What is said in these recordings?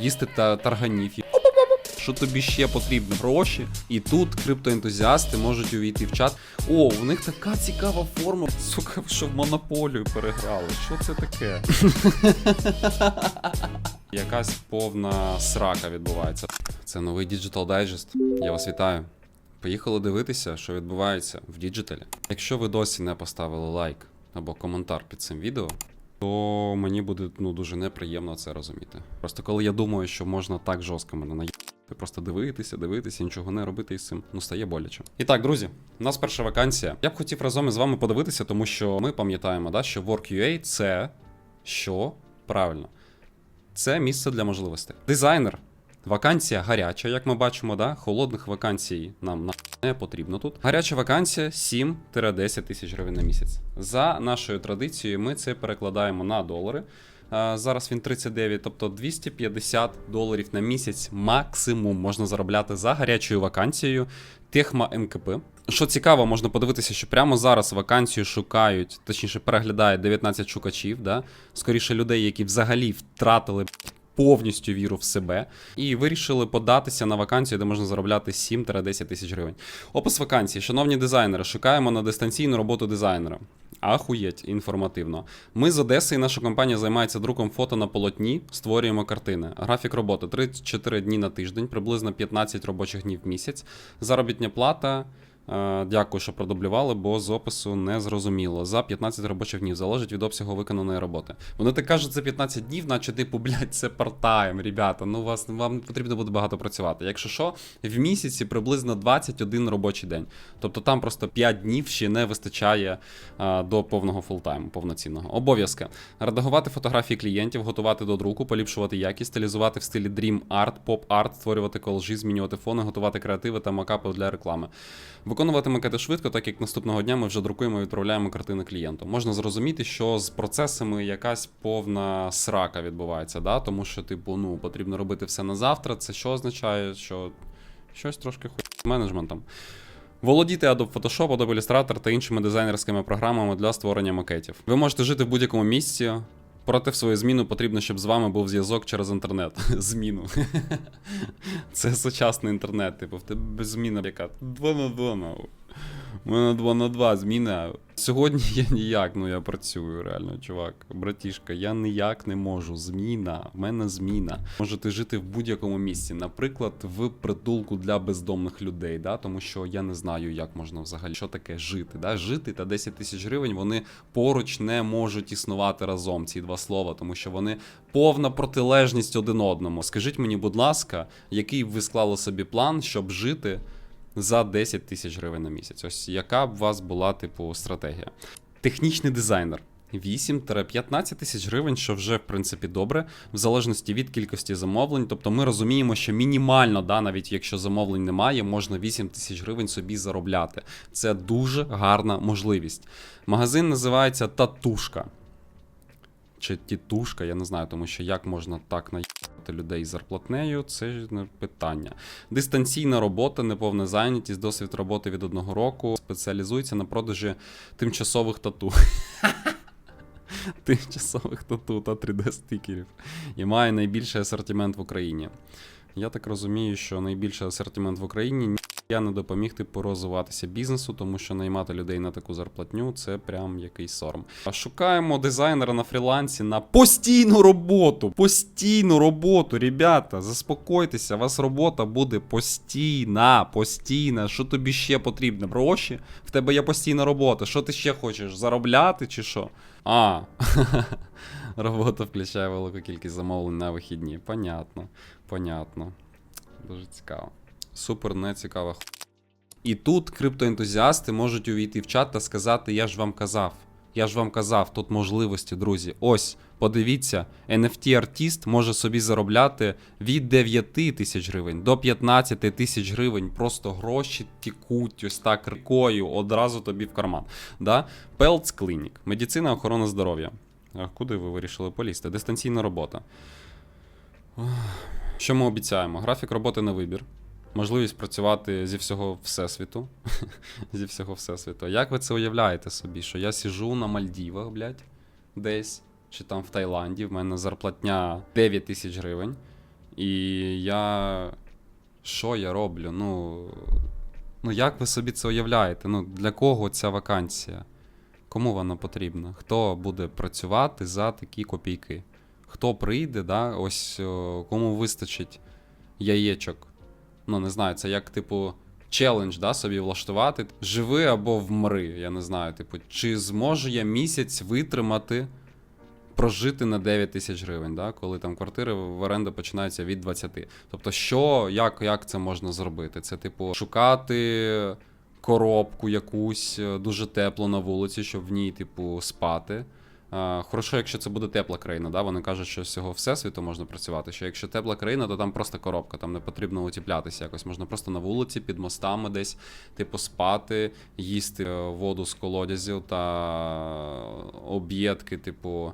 їсти та тарганів. Що тобі ще потрібно? Гроші. І тут криптоентузіасти можуть увійти в чат. О, у них така цікава форма. Сука, що в монополію переграли. Що це таке? Якась повна срака відбувається. Це новий Digital Digest. Я вас вітаю. Поїхали дивитися, що відбувається в діджиталі. Якщо ви досі не поставили лайк або коментар під цим відео, то мені буде ну, дуже неприємно це розуміти. Просто коли я думаю, що можна так жорстко мене наїбати, просто дивитися, дивитися, нічого не робити із цим, ну стає боляче. І так, друзі, у нас перша вакансія. Я б хотів разом із вами подивитися, тому що ми пам'ятаємо, да, що WorkUA це що? Правильно. Це місце для можливостей. Дизайнер. Вакансія гаряча, як ми бачимо, да? холодних вакансій нам на не потрібно тут. Гаряча вакансія 7-10 тисяч гривень на місяць. За нашою традицією, ми це перекладаємо на долари. Зараз він 39, тобто 250 доларів на місяць максимум можна заробляти за гарячою вакансією Техма МКП. Що цікаво, можна подивитися, що прямо зараз вакансію шукають, точніше, переглядає 19 шукачів, да? скоріше людей, які взагалі втратили повністю віру в себе, і вирішили податися на вакансію, де можна заробляти 7-10 тисяч гривень. Опис вакансії. Шановні дизайнери, шукаємо на дистанційну роботу дизайнера. Ахуєть, інформативно. Ми з Одеси і наша компанія займається друком фото на полотні, створюємо картини. Графік роботи 3-4 дні на тиждень, приблизно 15 робочих днів в місяць. Заробітня плата. Е, Дякую, що продублювали, бо з опису не зрозуміло. За 15 робочих днів залежить від обсягу виконаної роботи. Вони так кажуть, це 15 днів, наче типу, блядь, це партайм, ребята. Ну вас вам потрібно буде багато працювати. Якщо що, в місяці приблизно 21 робочий день. Тобто там просто 5 днів ще не вистачає а, до повного фултайму, повноцінного. Обов'язки: редагувати фотографії клієнтів, готувати до друку, поліпшувати якість, стилізувати в стилі Dream Art, Pop Art, створювати колажі, змінювати фони, готувати креативи та макапи для реклами. Виконувати макети швидко, так як наступного дня ми вже друкуємо і відправляємо картини клієнту. Можна зрозуміти, що з процесами якась повна срака відбувається, да? тому що, типу, ну, потрібно робити все на завтра. Це що означає, що щось трошки хуй з менеджментом. Володіти Adobe Photoshop, Adobe Illustrator та іншими дизайнерськими програмами для створення макетів. Ви можете жити в будь-якому місці. Проте в свою зміну потрібно, щоб з вами був зв'язок через інтернет. Зміну. Це сучасний інтернет. Типу, в тебе зміна яка 2 на 2 нахуй. У мене 2 на 2 зміна. Сьогодні я ніяк, ну я працюю реально, чувак. Братішка, я ніяк не можу. Зміна, в мене зміна. Можете жити в будь-якому місці, наприклад, в притулку для бездомних людей, да? тому що я не знаю, як можна взагалі що таке жити. Да? Жити та 10 тисяч гривень вони поруч не можуть існувати разом. Ці два слова, тому що вони повна протилежність один одному. Скажіть мені, будь ласка, який ви склали собі план, щоб жити за 10 тисяч гривень на місяць? Ось яка б у вас була, типу, стратегія? Технічний дизайнер. 8-15 тисяч гривень, що вже в принципі добре, в залежності від кількості замовлень. Тобто ми розуміємо, що мінімально, да, навіть якщо замовлень немає, можна 8 тисяч гривень собі заробляти. Це дуже гарна можливість. Магазин називається Татушка. Чи тітушка, я не знаю, тому що як можна так наїхати людей з зарплатнею, це не питання. Дистанційна робота, неповна зайнятість, досвід роботи від одного року, спеціалізується на продажі тимчасових тату. Тимчасових тату та 3D-стикерів. І має найбільший асортимент в Україні. Я так розумію, що найбільший асортимент в Україні я не допоміг типу розвиватися бізнесу, тому що наймати людей на таку зарплатню це прям якийсь сором. Шукаємо дизайнера на фрілансі на постійну роботу. Постійну роботу, ребята, заспокойтеся, у вас робота буде постійна, постійна. Що тобі ще потрібно? Гроші? В тебе є постійна робота. Що ти ще хочеш? Заробляти чи що? А. Робота включає велику кількість замовлень на вихідні. Понятно, понятно. Дуже цікаво. Супер нецікава ху. І тут криптоентузіасти можуть увійти в чат та сказати: Я ж вам казав. Я ж вам казав, тут можливості, друзі. Ось, подивіться, NFT-артіст може собі заробляти від 9 тисяч гривень до 15 тисяч гривень. Просто гроші тікуть ось так рікою, одразу тобі в карман. Да? Pelts Clinic, медицина, охорона здоров'я. А куди ви вирішили полізти? Дистанційна робота. Що ми обіцяємо? Графік роботи на вибір. Можливість працювати зі всього всесвіту. зі всього всесвіту. Як ви це уявляєте собі? Що я сижу на Мальдівах, блядь, десь, чи там в Таїланді, в мене зарплатня 9 тисяч гривень. І я. Що я роблю? Ну. Ну, як ви собі це уявляєте? Ну, для кого ця вакансія? Кому вона потрібна? Хто буде працювати за такі копійки? Хто прийде, да? ось о, кому вистачить яєчок? Ну, не знаю, це як, типу, челендж, да, собі влаштувати. Живи або вмри. Я не знаю, типу, чи зможу я місяць витримати прожити на 9 тисяч гривень, да, коли там квартири в оренду починаються від 20. Тобто, що, як, як це можна зробити? Це, типу, шукати коробку якусь е, дуже теплу на вулиці, щоб в ній, типу, спати. А, Хорошо, якщо це буде тепла країна, да? вони кажуть, що з цього всесвіту можна працювати. Що якщо тепла країна, то там просто коробка, там не потрібно утіплятися якось. Можна просто на вулиці, під мостами десь, типу, спати, їсти е, воду з колодязів та об'єдки, типу.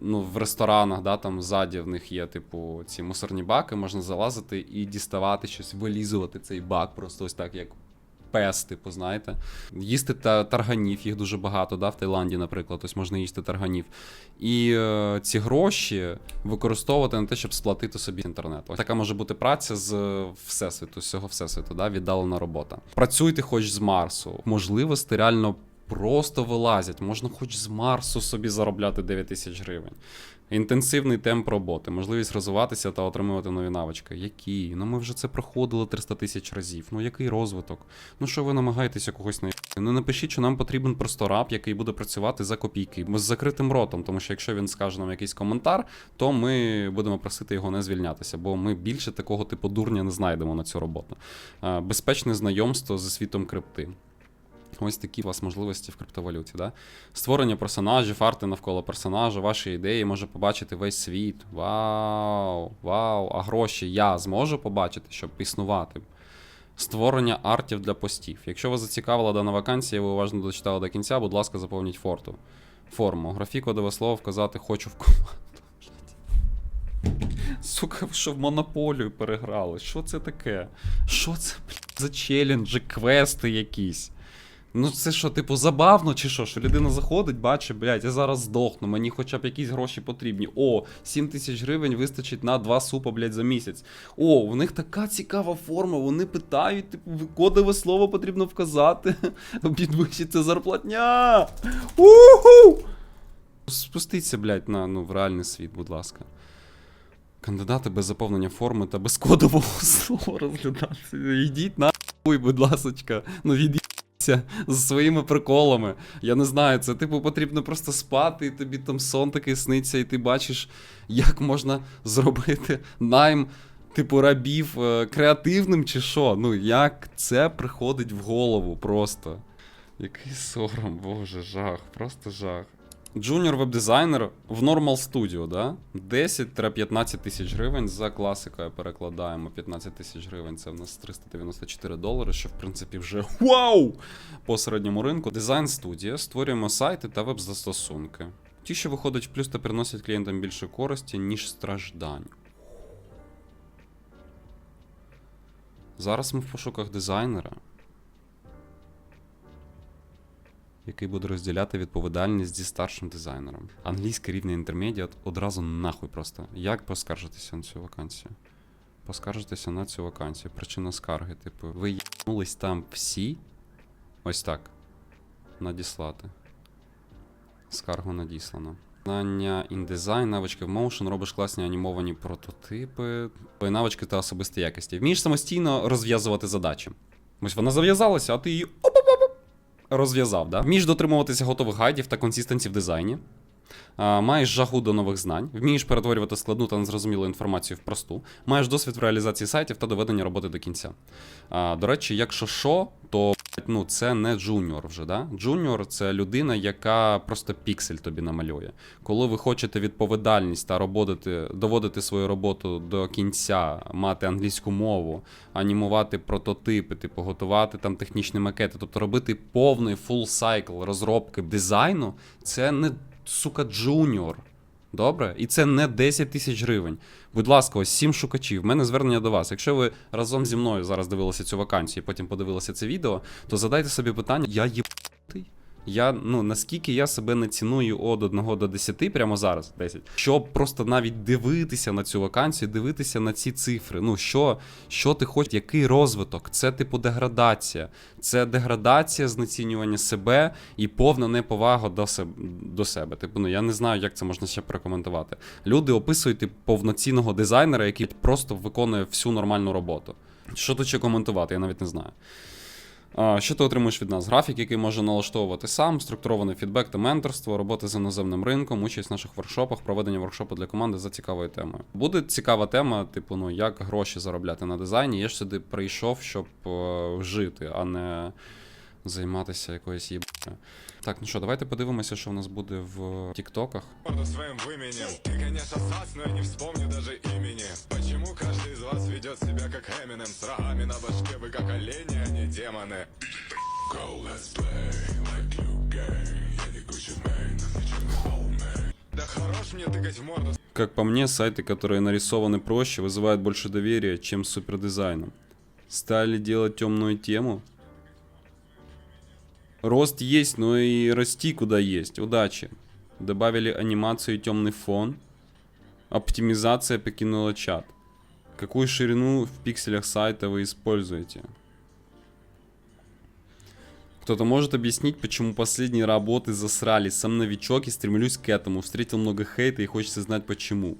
Ну, в ресторанах, да, там ззаді в них є, типу, ці мусорні баки, можна залазити і діставати щось, вилізувати цей бак, просто ось так, як пес, типу, знаєте. Їсти та тарганів, їх дуже багато, да, в Таїланді, наприклад, ось можна їсти тарганів. І е, ці гроші використовувати на те, щоб сплатити собі інтернет. Ось така може бути праця з е, всесвіту, з цього всесвіту, да, віддалена робота. Працюйте хоч з Марсу. Можливості реально просто вилазять. Можна хоч з Марсу собі заробляти 9 тисяч гривень. Інтенсивний темп роботи, можливість розвиватися та отримувати нові навички. Які? Ну ми вже це проходили 300 тисяч разів. Ну який розвиток? Ну що ви намагаєтеся когось на Ну напишіть, що нам потрібен просто раб, який буде працювати за копійки, з закритим ротом, тому що якщо він скаже нам якийсь коментар, то ми будемо просити його не звільнятися, бо ми більше такого типу дурня не знайдемо на цю роботу. Безпечне знайомство зі світом крипти. Ось такі у вас можливості в криптовалюті. Да? Створення персонажів, арти навколо персонажа, ваші ідеї може побачити весь світ. Вау, вау! А гроші я зможу побачити, щоб існувати. Створення артів для постів. Якщо вас зацікавила дана вакансія, ви уважно дочитали до кінця, будь ласка, заповніть форту. Форму. Графі кодове слово вказати хочу в команду. Сука, ви що в монополію переграли? Що це таке? Що це блядь, за челенджі, квести якісь? Ну, це що, типу, забавно чи що? Що людина заходить, бачить, блядь, я зараз здохну, мені хоча б якісь гроші потрібні. О, 7 тисяч гривень вистачить на два супа, блядь, за місяць. О, у них така цікава форма, вони питають, типу, кодове слово потрібно вказати. Підвищиться зарплатня. Уху! Спустіться, блядь, на, ну, в реальний світ, будь ласка. Кандидати без заповнення форми та без кодового слова розглядати. Йдіть нахуй, будь ласочка. Ну від'їться з своїми приколами. Я не знаю, це типу потрібно просто спати, і тобі там сон такий сниться, і ти бачиш, як можна зробити найм, типу, рабів е, креативним чи що. Ну, як це приходить в голову просто. Який сором, боже, жах, просто жах. Джуніор веб-дизайнер в Normal Studio, да? 10-15 тисяч гривень за класикою перекладаємо. 15 тисяч гривень це в нас 394 долари, що в принципі вже вау! По середньому ринку. Дизайн студія. Створюємо сайти та веб-застосунки. Ті, що виходять в плюс та приносять клієнтам більше користі, ніж страждань. Зараз ми в пошуках дизайнера. Який буде розділяти відповідальність зі старшим дизайнером. Англійський рівня інтермедіат одразу нахуй просто. Як поскаржитися на цю вакансію? Поскаржитися на цю вакансію. Причина скарги, типу, ви їбнулись там всі. Ось так. Надіслати. Скаргу надіслано. Знання індизайн, навички в motion, робиш класні анімовані прототипи, твої навички та особисті якості. Вмієш самостійно розв'язувати задачі. Ось вона зав'язалася, а ти її оп-оп-оп розв'язав. Да? Між дотримуватися готових гайдів та консистенції в дизайні. А, маєш жагу до нових знань, вмієш перетворювати складну та незрозумілу інформацію в просту, маєш досвід в реалізації сайтів та доведення роботи до кінця. До речі, якщо що, то ну, це не джуніор вже. Да? Джуніор це людина, яка просто піксель тобі намалює. Коли ви хочете відповідальність та роботи, доводити свою роботу до кінця, мати англійську мову, анімувати прототипи, типу готувати там технічні макети, тобто робити повний фул сайкл розробки дизайну, це не сука джуніор. Добре? І це не 10 тисяч гривень. Будь ласка, ось 7 шукачів. В мене звернення до вас. Якщо ви разом зі мною зараз дивилися цю вакансію і потім подивилися це відео, то задайте собі питання: я єбатий? Я, ну, наскільки я себе не ціную від 1 до 10, прямо зараз 10, щоб просто навіть дивитися на цю вакансію, дивитися на ці цифри. Ну, що, що ти хочеш, який розвиток? Це типу деградація. Це деградація, знецінювання себе і повна неповага до себе. До себе. Типу, ну я не знаю, як це можна ще прокоментувати. Люди описують типу, повноцінного дизайнера, який просто виконує всю нормальну роботу. Що тут ще коментувати, я навіть не знаю. Що ти отримуєш від нас? Графік, який може налаштовувати сам, структурований фідбек та менторство, роботи з іноземним ринком, участь в наших воркшопах, проведення воркшопу для команди за цікавою темою. Буде цікава тема, типу, ну як гроші заробляти на дизайні. Я ж сюди прийшов, щоб е, жити, а не займатися якоюсь їбою. Так, ну що, давайте подивимося, що в нас буде в тіктоках. морду своим выменем Ты, конечно, сас, но я не вспомню даже имени Почему каждый из вас ведет себя как Эминем С рогами на башке вы как олени, а не демоны Go, let's play, like Я Да хорош мне тыкать в морду Как по мне, сайты, которые нарисованы проще, вызывают больше доверия, чем с супердизайном. Стали делать темную тему? Рост есть, но и расти куда есть. Удачи. Добавили анимацию и темный фон. Оптимизация покинула чат. Какую ширину в пикселях сайта вы используете? Кто-то может объяснить, почему последние работы засрали? Сам новичок и стремлюсь к этому. Встретил много хейта и хочется знать почему.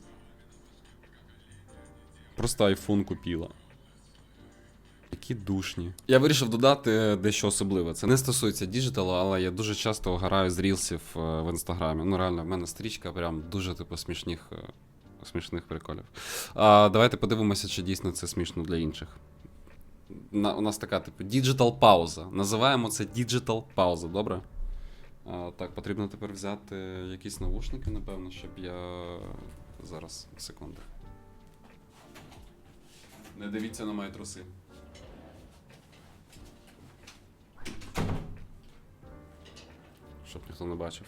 Просто iPhone купила. Які душні. Я вирішив додати дещо особливе. Це не стосується діджиталу, але я дуже часто граю з рілсів е, в інстаграмі. Ну, реально, в мене стрічка прям дуже типу смішних, е, смішних приколів. А, давайте подивимося, чи дійсно це смішно для інших. На, у нас така, типу, діджитал пауза. Називаємо це діджитал пауза, добре? А, так, потрібно тепер взяти якісь навушники, напевно, щоб я. Зараз, секунду. Не дивіться на мої труси. Щоб ніхто не бачив.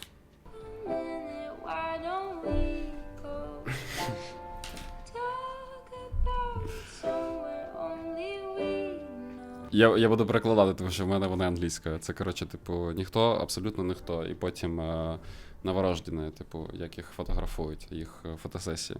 Я, я буду перекладати, тому що в мене вони англійською. Це, коротше, типу, ніхто, абсолютно ніхто. І потім е, новорождені, типу, як їх фотографують, їх е, фотосесії.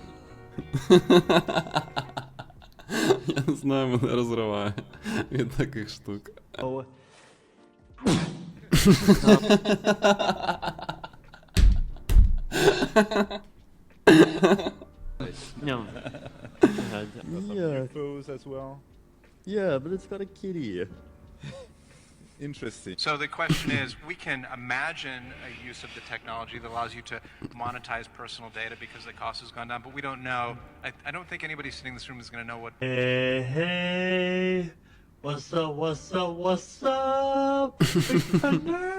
Я не знаю, мене розриває від таких штук. No. Yeah, Pose as well yeah, but it's got a kitty. Interesting So the question is, we can imagine a use of the technology that allows you to monetize personal data because the cost has gone down, but we don't know. I, I don't think anybody sitting in this room is going to know what Hey, hey. What's up, what's up, what's up? Big thunder.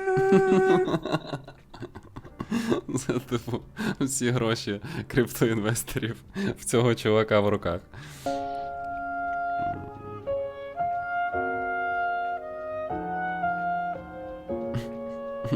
Це, типу, всі гроші криптоінвесторів в цього чувака в руках.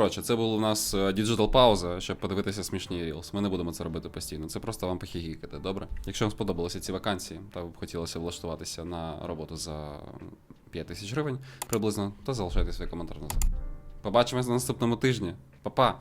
Коротше, це була у нас е, діджитал пауза, щоб подивитися смішні рілс. Ми не будемо це робити постійно. Це просто вам похігікати, добре? Якщо вам сподобалися ці вакансії, та б хотілося влаштуватися на роботу за 5 тисяч гривень приблизно, то залишайте свій коментар назад. Побачимось на наступному тижні. Па-па!